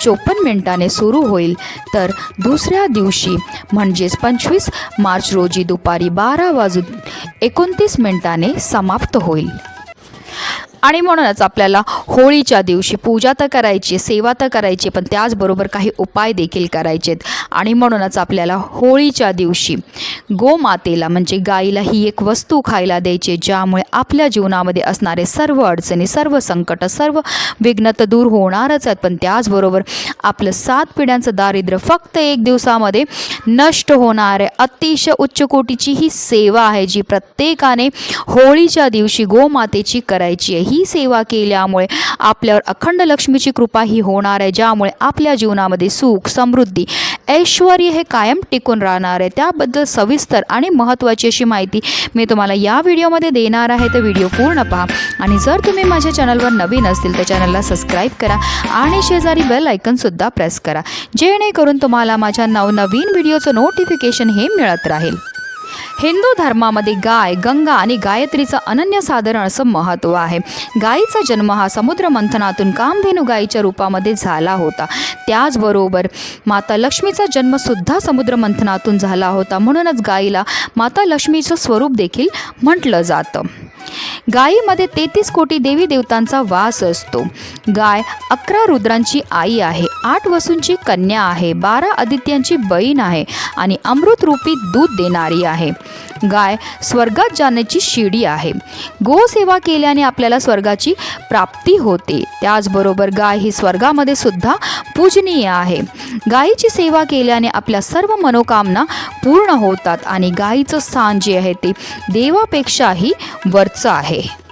चोपन्न मिनिटाने सुरू होईल. तर दुसऱ्या दिवशी म्हणजेच पंचवीस मार्च रोजी दुपारी बारा वाजून एकोणतीस मिनिटाने समाप्त होईल. आणि म्हणूनच आपल्याला होळीच्या दिवशी पूजा तर करायची सेवा तर करायची पण त्याचबरोबर काही उपाय देखील करायचे आहेत आणि म्हणूनच आपल्याला होळीच्या दिवशी गोमातेला म्हणजे गाईला ही एक वस्तू खायला द्यायची ज्यामुळे आपल्या जीवनामध्ये असणारे सर्व अडचणी सर्व संकट सर्व विघ्न तर दूर होणारच आहेत. पण त्याचबरोबर आपलं सात पिढ्यांचं दारिद्र्य फक्त एक दिवसामध्ये नष्ट होणार आहे अतिशय उच्च कोटीची ही सेवा आहे जी प्रत्येकाने होळीच्या दिवशी गोमातेची करायची आहे. ही सेवा केल्यामुळे आपल्यावर अखंड लक्ष्मीची कृपा ही होणार आहे ज्यामुळे आपल्या जीवनामध्ये सुख समृद्धी ऐश्वर हे कायम टिकून राहणार आहे. त्याबद्दल सविस्तर आणि महत्त्वाची अशी माहिती मी तुम्हाला या व्हिडिओमध्ये देणार आहे. तर व्हिडिओ पूर्ण पहा. आणि जर तुम्ही माझ्या चॅनलवर नवीन असतील तर चॅनलला सबस्क्राईब करा आणि शेजारी बेल आयकनसुद्धा प्रेस करा. जेणेकरून तुम्हाला माझ्या नवनवीन व्हिडिओचं नोटिफिकेशन हे मिळत राहील. हिंदू धर्मामध्ये गाय गंगा आणि गायत्रीचं अनन्यसाधारण असं महत्त्व आहे. गायीचा जन्म हा समुद्र मंथनातून कामधेनू गायीच्या रूपामध्ये झाला होता. त्याचबरोबर माता लक्ष्मीचा जन्मसुद्धा समुद्र मंथनातून झाला होता. म्हणूनच गायीला माता लक्ष्मीचं स्वरूप देखील म्हटलं जातं. गायीमध्ये तेहतीस कोटी देवी देवतांचा वास असतो. गाय अकरा रुद्रांची आई आहे आठ वसूंची कन्या आहे बारा आदित्यांची बहीण आहे आणि अमृतरूपी दूध देणारी आहे. गाय स्वर्गात जाण्याची शिडी आहे. गोसेवा केल्याने आपल्याला स्वर्गाची प्राप्ती होते. त्याचबरोबर गाय ही स्वर्गामध्ये सुद्धा पूजनीय आहे. गायीची सेवा केल्याने आपल्या सर्व मनोकामना पूर्ण होतात आणि गायीचं स्थान जे आहे ते देवापेक्षाही वरचं आहे.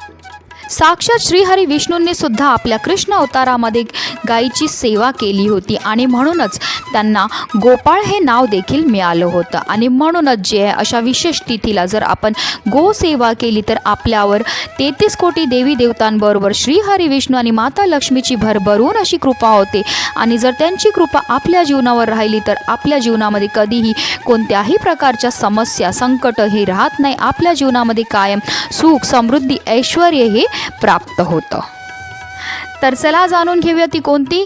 साक्षात श्रीहरी विष्णूंनी सुद्धा आपल्या कृष्ण अवतारामध्ये गायीची सेवा केली होती आणि म्हणूनच त्यांना गोपाळ हे नाव देखील मिळालं होतं. आणि म्हणूनच जे आहे अशा विशेष तिथीला जर आपण गोसेवा केली तर आपल्यावर तेहतीस कोटी देवी देवतांबरोबर श्रीहरी विष्णू आणि माता लक्ष्मीची भरभरून अशी कृपा होते. आणि जर त्यांची कृपा आपल्या जीवनावर राहिली तर आपल्या जीवनामध्ये कधीही कोणत्याही प्रकारच्या समस्या संकट हे राहत नाही. आपल्या जीवनामध्ये कायम सुख समृद्धी ऐश्वर हे प्राप्त होतं. तर चला जाणून घेऊया ती कोणती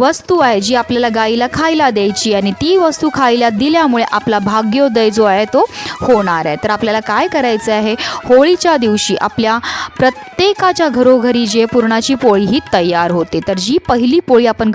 वस्तू आहे जी आपल्याला गाईला खायला द्यायची आणि ती वस्तू खायला दिल्यामुळे आपला भाग्योदय जो आहे तो होणार आहे. तर आपल्याला काय करायचं आहे? होळीच्या दिवशी आपल्या प्रत्येकाच्या घरोघरी जे पुरणाची पोळी ही तयार होते. तर जी पहिली पोळी आपण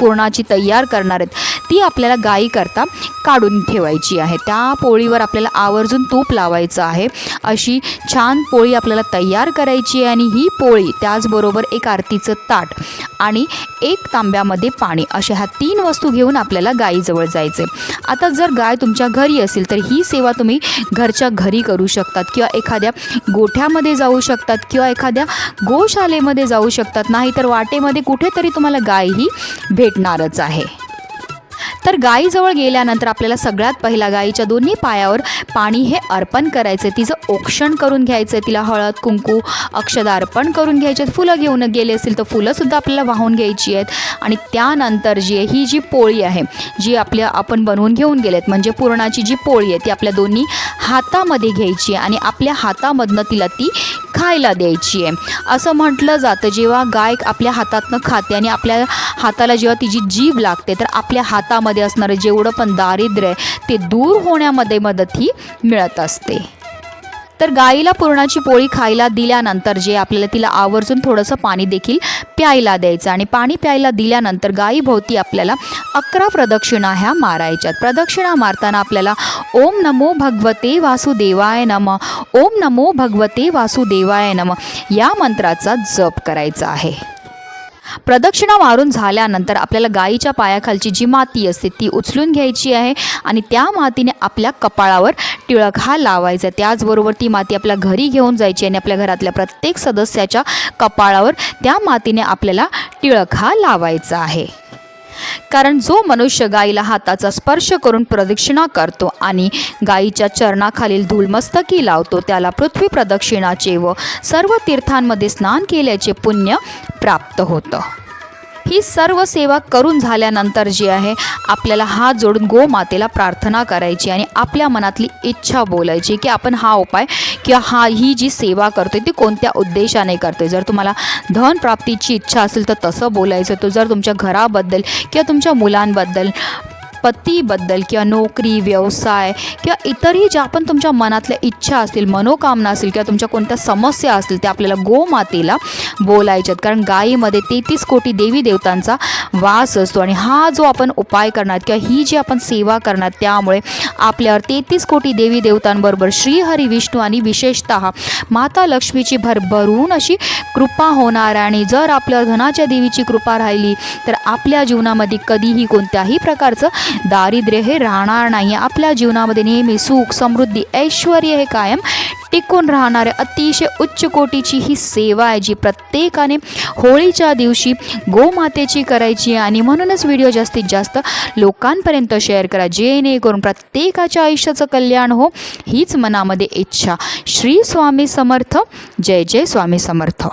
पुरणाची तयार करणार आहेत ती आपल्याला गाईकरता काढून ठेवायची आहे. त्या पोळीवर आपल्याला आवर्जून तूप लावायचं आहे. अशी छान पोळी आपल्याला तयार करायची आहे आणि ही पोळी त्याचबरोबर एक आरतीचं ताट आणि एक तांब्यामध्ये पाणी अशा ह्या तीन वस्तू घेऊन आपल्याला गायीजवळ जायचे आता जर गाय तुमच्या घरी असेल तर ही सेवा तुम्ही घरच्या घरी करू शकतात किंवा एखाद्या गोठ्यामध्ये जाऊ शकतात किंवा एखाद्या गोशालेमध्ये जाऊ शकतात. नाही तर वाटेमध्ये कुठेतरी तुम्हाला गाय ही भेटणारच आहे. तर गायीजवळ गेल्यानंतर आपल्याला सगळ्यात पहिला गायीच्या दोन्ही पायावर पाणी हे अर्पण करायचं तिचं औक्षण करून घ्यायचं तिला हळद कुंकू अक्षदा अर्पण करून घ्यायचे आहेत फुलं घेऊन गेले असतील तर फुलंसुद्धा आपल्याला वाहून घ्यायची आहेत. आणि त्यानंतर जी आहे ही जी पोळी आहे जी आपल्या आपण बनवून घेऊन गेलेत म्हणजे पुरणाची जी पोळी आहे ती आपल्या दोन्ही हातामध्ये घ्यायची आहे आणि आपल्या हातामधनं तिला ती खायला द्यायची आहे. असं म्हटलं जातं जेव्हा गाय आपल्या हातातनं खाते आणि आपल्या हाताला जेव्हा तिची जीभ लागते तर आपल्या हातामध्ये असणारं जेवढं पण दारिद्र्य आहे ते दूर होण्यामध्ये मदत ही मिळत असते. तर गाईला पुरणाची पोळी खायला दिल्यानंतर जे आपल्याला तिला आवर्जून थोडंसं पाणी देखील प्यायला द्यायचं आणि पाणी प्यायला दिल्यानंतर गाईभोवती आपल्याला अकरा प्रदक्षिणा ह्या मारायच्यात. प्रदक्षिणा मारताना आपल्याला ओम नमो भगवते वासुदेवाय नम ओम नमो भगवते वासुदेवाय नम या मंत्राचा जप करायचा आहे. प्रदक्षिणा मारून झाल्यानंतर आपल्याला गाईच्या पायाखालची जी माती असते ती उचलून घ्यायची आहे आणि त्या मातीने आपल्या कपाळावर टिळक हा लावायचा. त्याचबरोबर ती माती आपल्या घरी घेऊन जायची आणि आपल्या घरातल्या प्रत्येक सदस्याच्या कपाळावर त्या मातीने आपल्याला टिळक हा लावायचा आहे. कारण जो मनुष्य गाईला हाताचा स्पर्श करून प्रदक्षिणा करतो आणि गाईच्या चरणाखालील धूलमस्तकी लावतो त्याला पृथ्वी प्रदक्षिणाचे व सर्व तीर्थांमध्ये स्नान केल्याचे पुण्य प्राप्त होतं. ही सर्व सेवा करून झाल्यानंतर जी आहे आपल्याला हात जोडून गोमातेला प्रार्थना करायची आणि आपल्या मनातली इच्छा बोलायची की आपण हा उपाय किंवा हा ही जी सेवा करतोय ती कोणत्या उद्देशाने करतोय. जर तुम्हाला धन प्राप्तीची इच्छा असेल तर तसं बोलायचं तो जर तुमच्या घराबद्दल किंवा तुमच्या मुलांबद्दल पतीबद्दल किंवा नोकरी व्यवसाय किंवा इतरही ज्या पण तुमच्या मनातल्या इच्छा असतील मनोकामना असतील किंवा तुमच्या कोणत्या समस्या असतील त्या आपल्याला गोमातेला बोलायच्यात कारण गायीमध्ये तेहतीस कोटी देवी देवतांचा वास असतो आणि हा जो आपण उपाय करणार किंवा ही जी आपण सेवा करणार त्यामुळे आपल्यावर तेहतीस कोटी देवी देवतांबरोबर श्रीहरी विष्णू आणि विशेषतः माता लक्ष्मीची भरभरून अशी कृपा होणार आणि जर आपल्यावर धनाच्या देवीची कृपा राहिली तर आपल्या जीवनामध्ये कधीही कोणत्याही प्रकारचं दारिद्र्य हे राहणार नाही आपल्या जीवनामध्ये नेहमी सुख समृद्धी ऐश्वर हे कायम टिकून राहणारे अतिशय उच्च कोटीची ही सेवा आहे जी प्रत्येकाने होळीच्या दिवशी गोमातेची करायची आणि म्हणूनच व्हिडिओ जास्तीत जास्त लोकांपर्यंत शेअर करा. जेणेकरून प्रत्येकाच्या आयुष्याचं कल्याण हो हीच मनामध्ये इच्छा. श्री स्वामी समर्थ. जय जय स्वामी समर्थ.